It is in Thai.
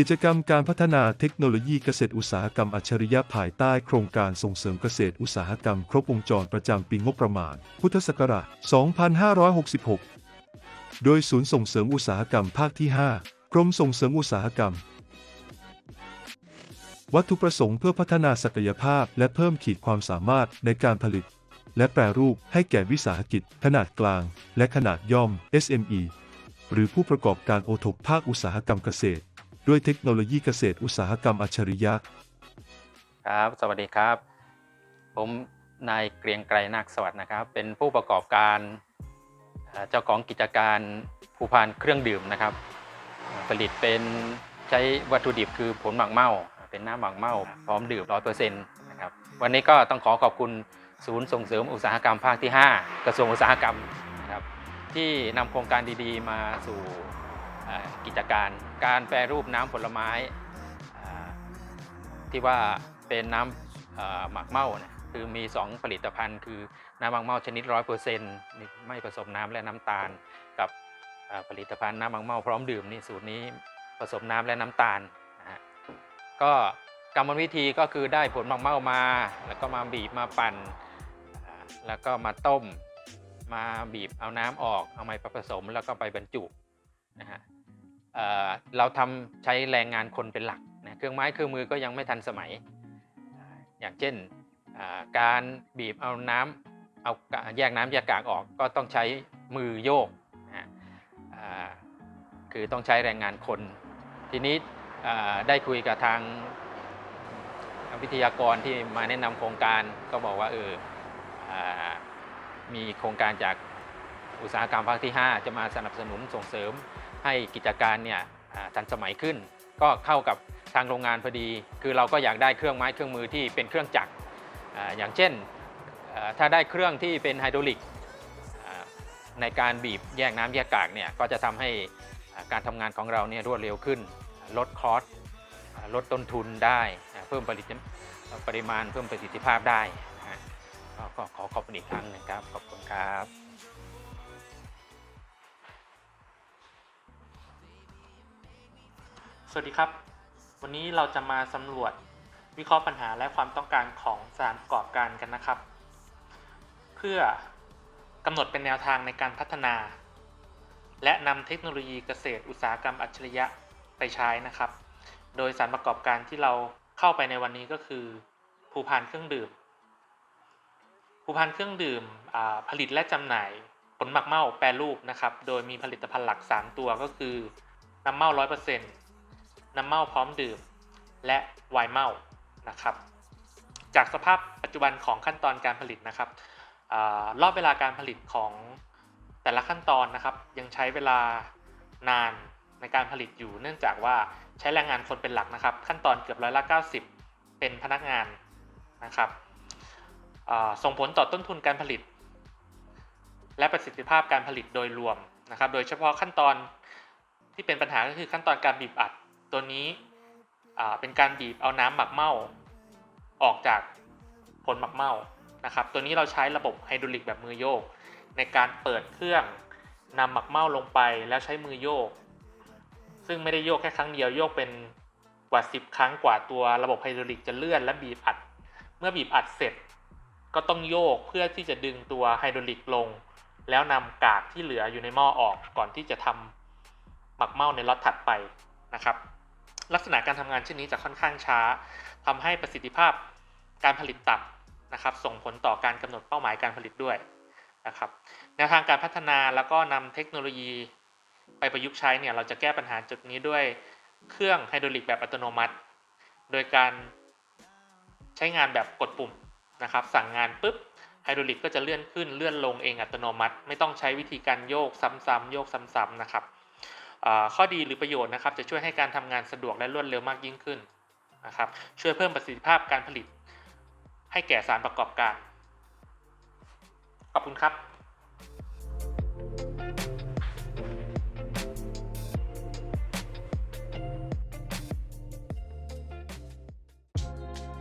กิจกรรมการพัฒนาเทคโนโลยีเกษตรอุตสาหกรรมอัจฉริยะภายใต้โครงการส่งเสริมเกษตรอุตสาหกรรมครบวงจรประจำปีงบประมาณ พุทธศักราช 2566 โดยศูนย์ส่งเสริมอุตสาหกรรมภาคที่ 5 กรมส่งเสริมอุตสาหกรรม วัตถุประสงค์เพื่อพัฒนาศักยภาพและเพิ่มขีดความสามารถในการผลิต และแปรรูปให้แก่วิสาหกิจ ขนาดกลาง และขนาดย่อม SME หรือผู้ประกอบการโอทกภาคอุตสาหกรรมเกษตร ด้วยเทคโนโลยีเกษตรอุตสาหกรรมอัจฉริยะ ครับ สวัสดีครับ ผมนายเกรียงไกรนาคสวัสดิ์นะครับ เป็นผู้ประกอบการเอ่อเจ้าของกิจการภูพานเครื่องดื่มนะครับ ผลิตเป็นใช้วัตถุดิบคือผลหมักเมาเป็นน้ำหมักเมาพร้อมดื่มร้อยเปอร์เซ็นต์นะครับวันนี้ก็ต้องขอขอบคุณศูนย์ส่งเสริมอุตสาหกรรมภาคที่ 5 กระทรวงอุตสาหกรรมนะครับที่นำโครงการดีๆ มาสู่เอ่อ กิจการการแปรรูปน้ำผลไม้ที่ว่าเป็นน้ำหมักเมาเนี่ยคือมี 2 ผลิตภัณฑ์ คือน้ำหมักเมาชนิด 100%ไม่ผสมน้ำและน้ำตาล กับผลิตภัณฑ์น้ำหมักเมาพร้อมดื่มนี่สูตรนี้ผสมน้ำและน้ำตาลนะฮะก็กรรมวิธีก็คือได้ผลหมักเมามา แล้วก็มาบีบมาปั่น แล้วก็มาต้ม มาบีบเอาน้ำออก เอาไม้ผสมแล้วก็ไปบรรจุนะฮะ เเราทำใช้แรงงานคนเป็นหลักนะเครื่องไม้เครื่องมือก็ยังไม่ทันสมัย อย่างเช่นการบีบเอาน้ำเอาแยกน้ำแยกกากออกก็ต้องใช้มือโยกนะคือต้องใช้แรงงานคน ทีนี้ได้คุยกับทางวิทยากรที่มาแนะนำโครงการก็บอกว่าเอออมีโครงการจากอุตสาหกรรมภาคที่ 5 จะมาสนับสนุนส่งเสริม ให้กิจการเนี่ยทันสมัยขึ้น ก็เข้ากับทางโรงงานพอดี คือเราก็อยากได้เครื่องไม้เครื่องมือที่เป็นเครื่องจักรอย่างเช่นถ้าได้เครื่องที่เป็นไฮดรอลิกในการบีบแยกน้ำแยกกากเนี่ยก็จะทำให้การทำงานของเราเนี่ยรวดเร็วขึ้น ลดคอสอ่าลดต้นทุนได้เพิ่มผลิตปริมาณเพิ่มประสิทธิภาพได้ก็ขอขอบคุณอีกครั้งนึงครับ ขอบคุณครับ วัสดีครับ วันนี้เราจะมาสำรวจวิเคราะห์ปัญหาและความต้องการของสถานประกอบการกันนะครับ เพื่อกำหนดเป็นแนวทางในการพัฒนา และนำเทคโนโลยีเกษตรอุตสาหกรรมอัจฉริยะไปใช้นะครับ โดยสารประกอบการที่เราเข้าไปในวันนี้ก็คือภูพานเครื่องดื่ม ภูพานเครื่องดื่มผลิตและจำหน่ายผลหมักเมาแปรรูปนะครับ โดยมีผลิตภัณฑ์หลัก 3 ตัวก็คือน้ำเมาร้อยเปอร์เซ็นต์ น้ำเมาพร้อมดื่ม และไวน์เมานะครับ จากสภาพปัจจุบันของขั้นตอนการผลิตนะครับอรอบเวลาการผลิตของแต่ละขั้นตอนนะครับ ยังใช้เวลานานในการผลิตอยู่ เนื่องจากว่าใช้แรงงานคนเป็นหลักนะครับ ขั้นตอนเกือบร้อยละ90 เป็นพนักงานนะครับส่งผลต่อต้นทุนการผลิต และประสิทธิภาพการผลิตโดยรวมนะครับ โดยเฉพาะขั้นตอนที่เป็นปัญหาก็คือขั้นตอนการบีบอัด ตัวนี้เป็นการบีบเอาน้ำหมักเมาออกจากผลหมักเมานะครับ ตัวนี้เราใช้ระบบไฮดรอลิกแบบมือโยก ในการเปิดเครื่องนำหมักเมาลงไปแล้วใช้มือโยก ซึ่งไม่ได้โยกแค่ครั้งเดียวโยกเป็นกว่า 10 ครั้งกว่าตัวระบบไฮดรอลิกจะเลื่อนและบีบอัด เมื่อบีบอัดเสร็จ ก็ต้องโยกเพื่อที่จะดึงตัวไฮดรอลิกลง แล้วนำกากที่เหลืออยู่ในหม้อออกก่อนที่จะทำหมักเมาในล็อตถัดไปนะครับ ลักษณะการทำงานเช่นนี้จะค่อนข้างช้าทำให้ประสิทธิภาพการผลิตต่ำนะครับ ส่งผลต่อการกำหนดเป้าหมายการผลิตด้วยนะครับแนวทางการพัฒนาแล้วก็นำเทคโนโลยีไปประยุกต์ใช้เนี่ยเราจะแก้ปัญหาจุดนี้ด้วยเครื่องไฮดรอลิกแบบอัตโนมัติ โดยการใช้งานแบบกดปุ่มนะครับ สั่งงานปุ๊บไฮดรอลิกก็จะเลื่อนขึ้นเลื่อนลงเองอัตโนมัติ ไม่ต้องใช้วิธีการโยกซ้ำๆโยกซ้ำๆนะครับ ข้อดีหรือประโยชน์นะครับ จะช่วยให้การทำงานสะดวกและรวดเร็วมากยิ่งขึ้นนะครับช่วยเพิ่มประสิทธิภาพการผลิต ให้แก่สารประกอบการ ขอบคุณครับ